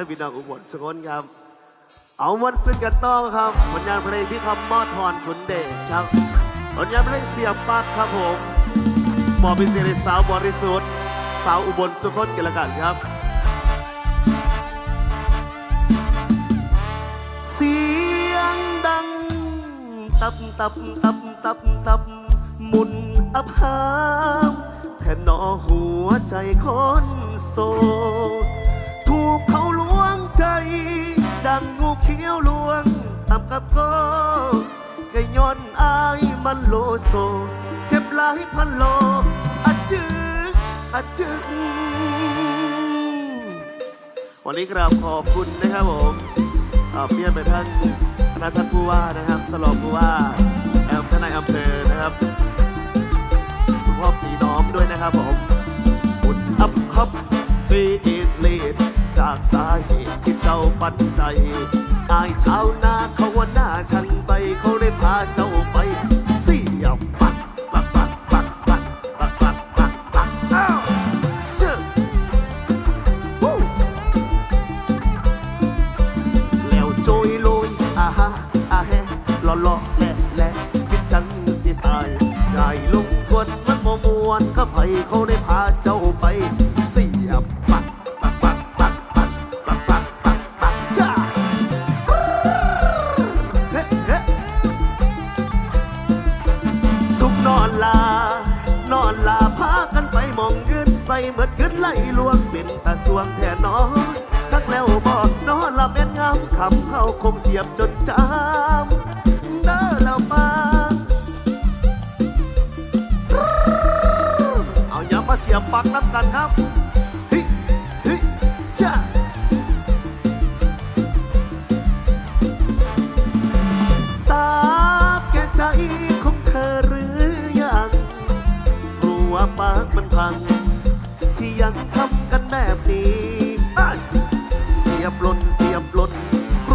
อพี่น้องอุบลสกลครับ เอาวันซึ่งกันต้องครับผลงานเพลงที่คำมอดทอนขุนเดชครับผลงานเพลงเสียบปากครับผมมอบเป็นเสียงสาวบริสุทธิ์สาวอุบลสุขนกันละกันครับ เสียงดัง ตับตับตับตับตับหมุนอับหามแค่นอหัวใจคนโซ ถูกเขาลวง ดังงูเขียวลวงตับกับก็ก็ย้อนอายมันโลโซ เจ็บหลายพันโลอัดจึกอัดจึกวันนี้กราบขอบคุณนะครับผมเอ่อเพียนไปท่านคณะท่านผู้ว่านะครับตลอดผู้ว่าแอมท่านนายอำเภอนะครับคุณพ่อปีน้อมด้วยนะครับผมบุญอัพฮับปีอีดเลดจากสาเหตุที่เจ้า ปันใจอายชาวนาเขาว่าหน้าฉันไปเขาได้พาเจ้าไปเสียบปักปักปักปักปักปักปักปักปักเอ้าเชื่อวู้แล้วโจยโลยอาฮะอาแฮลอลอแหละแหละคิดจังสิตายได้ลงทวนมันบ่มวนก็ไผเขาได้ ไปเหมือนเงินไหลลวงเป็นตาสวงแท่นอทักแล้วบอกนอนละเป็นงามคำเข้าคงเสียบจนจำเด้อแล้วมาเอาอย่ามาเสียบปักน้ำกันครับ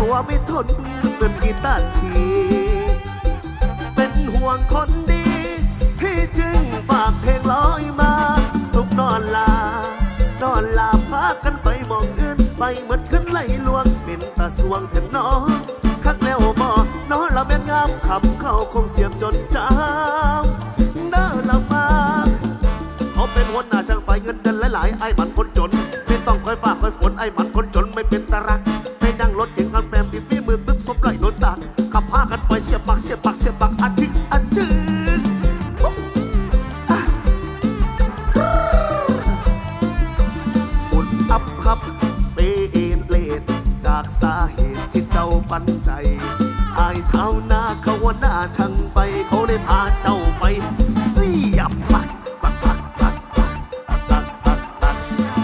กลัวไม่ทนเป็นกีตาร์ที เป็นห่วงคนดี พี่จึงฝากเพลงลอยมา สุขนอนลา นอนลาพากันไปมองอื่นไปเหมือนขึ้นไหลลวงเป็นตาสวงถึงน้องคักแล้วบอนอนละเป็นงามคำเข้าคงเสียบจนจามเด้อละมาเขาเป็นหัวหน้าช่างไฟเงินเดือนหลายๆไอ้มันคนจน ไม่ต้องคอยฝากคอยฝนไอ้มันคนจนไม่เป็นตารัก พาเจ้าไปเสียบปักปักปักปักปักปักปักปัก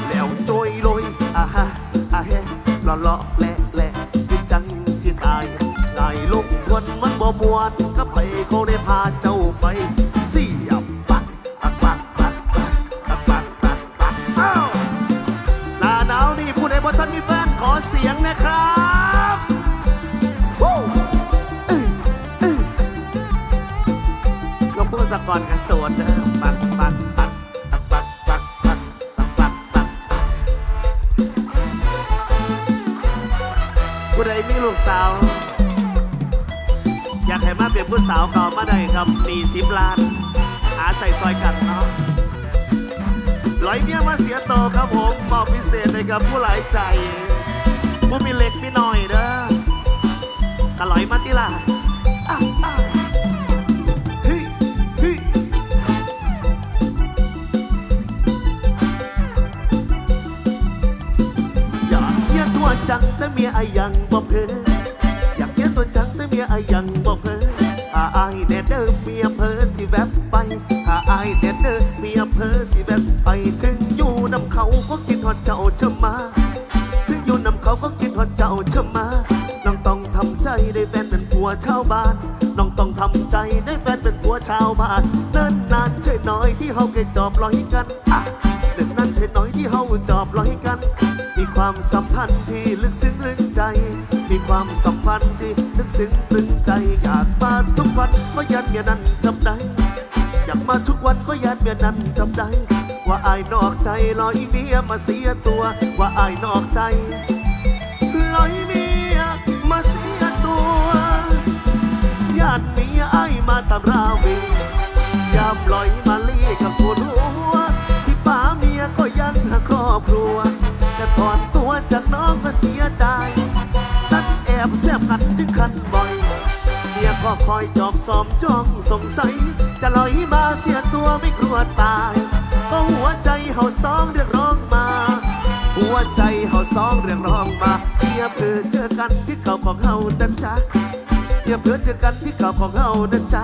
แล้วโจยลอยอาฮะอาเฮล่อเลาะแหละแหละที่จังสิตายได้ลงทวนมันบ่มวนก็ไปเขาได้พาเจ้าไป อยากให้มาเป็นผู้สาวเก่ามาได้ครับมีสิบล้าน หาใส่ซอยกันเนาะลอยเมียมาเสียโตครับผมมอบพิเศษให้กับผู้หลายใจ ผู้มีเล็กมีน้อยเด้อกะลอยมาติล่ะอ้าวอ้าวเฮ้ยเฮ้ยอยากเสียตัวจังแต่เมียไอยังบ่เพ ยไอยังบ่เพอหาไอ้แดดเดิมเมียเพอสิแวบไปหาไอ้แดดเดิมเมียเพอสิแวบไปถึงอยู่นำเขาก็คิดฮอดเจ้าเชมาถึงอยู่นำเขาก็คิดฮอดเจ้าเชมาน้องต้องทำใจได้แฟนเป็นผัวชาวบ้านน้องต้องทำใจได้แฟนเป็นผัวชาวบ้านเนิ่นนานใช่น้อยที่เฮาเคยจอบลอยกันอะเนิ่นนานใช่น้อยที่เฮาจอบลอยกัน มีความสัมพันธ์ที่ลึกซึ้งลึกใจ มีความสัมพันธ์ที่ลึกซึ้งลึกใจอยากมาทุกวันก็ยันเมียนั้นจำได้อยากมาทุกวันก็ยันเมียนั้นจำได้ว่าอายนอกใจลอยเมียมาเสียตัวว่าอายนอกใจลอยเมียมาเสียตัวยัติเมียอายมาตามราวียามลอยมาลีกับผัวรัวที่ป้าเมียก็ยันหาครอบครัว อนตัวจากน้องก็เสียดายตั้งแอบแซบกันจึงคันบ่อยเมียก็คอยจอบซ้อมจ้องสงสัย จะลอยมาเสียตัวไม่กลัวตาย ก็หัวใจเฮาสองเรียกร้องมา หัวใจเฮาสองเรียกร้องมาเมียเพื่อเจอกันที่เก่าของเฮาดันจ้าเมียเพื่อเจอกันที่เก่าของเฮาดันจ้า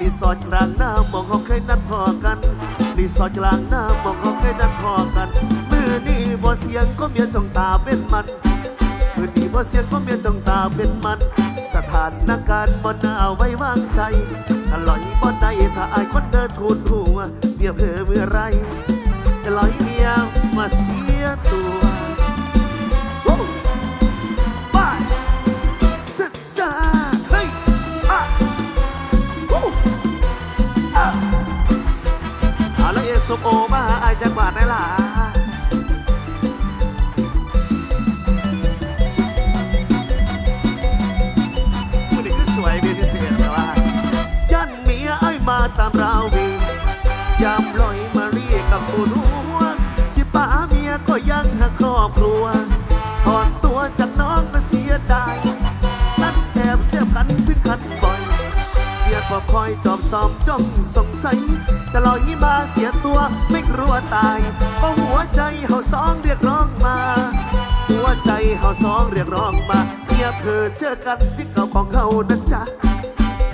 รีสอร์ทกลางน้ำมองเขาเคยนัดพอกันรีสอร์ทกลางน้ำมองเขาเคยนัดพอกัน มือนี้บ่เสียงก็เมียจ้องตาเป็นมันมือดีเพราะเสียงของเมียจ้องตาเป็นมัน สถานการณ์บ่น่าไว้วางใจถ้าลอยบ่ได้ถ้าอายคนเดินทูนหัวเมียเผลอเมื่อไรจะลอยเมียมาเสียตัววู้ไปศึกษาเฮ้อะวู้อะเอาละเอสมโอมาอายจังหวัดไหนล่ะ ตามราวียามลอยมาเรียกกับผู้รู้สิป้าเมียก็ยังหาครอบครัวถอนตัวจากน้องก็เสียดายนั่นแอบเสียบกันซึ่งคันบ่อยเมียก็คอยจอบซ้อมจ้องสงสัยจะลอยมาเสียตัวไม่กลัวตายเพราะหัวใจเขาสองเรียกร้องมา หัวใจเขาสองเรียกร้องมาเมียเพื่อเจอกันที่เก่าของเขานะจ๊ะ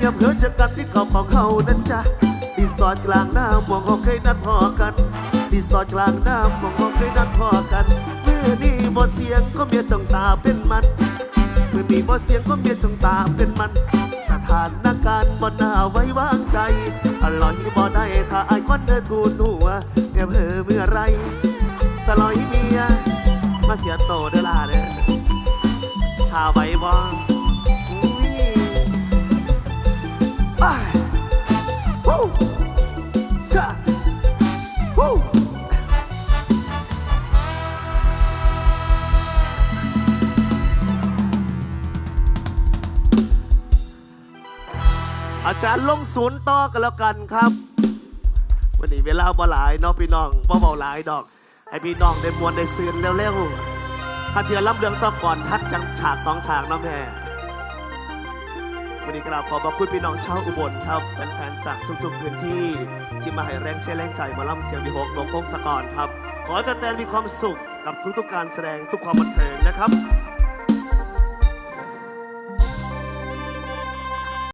เมียเพื่อจอกันที่เก่าของเขานะจ๊ะรีสอร์ทกลางน้ำมองเขาเคยนัดพอกันรีสอร์ทกลางน้ำมองเขาเคยนัดพอกันเมื่อนี้บ่เสียงก็เมียจ้องตาเป็นมันเมื่อนี้บ่เสียงก็เมียจ้องตาเป็นมัน สถานการณ์บ่น่าไว้วางใจอร่อยบ่ได้ถ้าไอ้คนเดินทูนหัวเมียเผลอเมื่อไรสลอยเมียมาเสียโตเด้อล่ะเด้อข่าไวใบ อาจารย์ลงศูนย์ต่อกันแล้วกันครับ วันนี้เวลาบ่หลายเนาะพี่น้องบ่เบาหลายดอก ให้พี่น้องได้มวนได้ซืนเร็วๆถ้าเถื่อรับเรื่องต่อก่อนทัดจังฉากสองฉากนาะแม่วันนี้กราบขอบพระคุณพี่น้องชาวอุบลครับแฟนๆจากทุกๆพื้นที่ที่มาให้แรงเชียร์แรงใจมาล่ำเสียงดีหกหลวงพงศกรครับ ขอให้แฟนๆมีความสุขกับทุกๆการแสดงทุกความบันเทิงนะครับ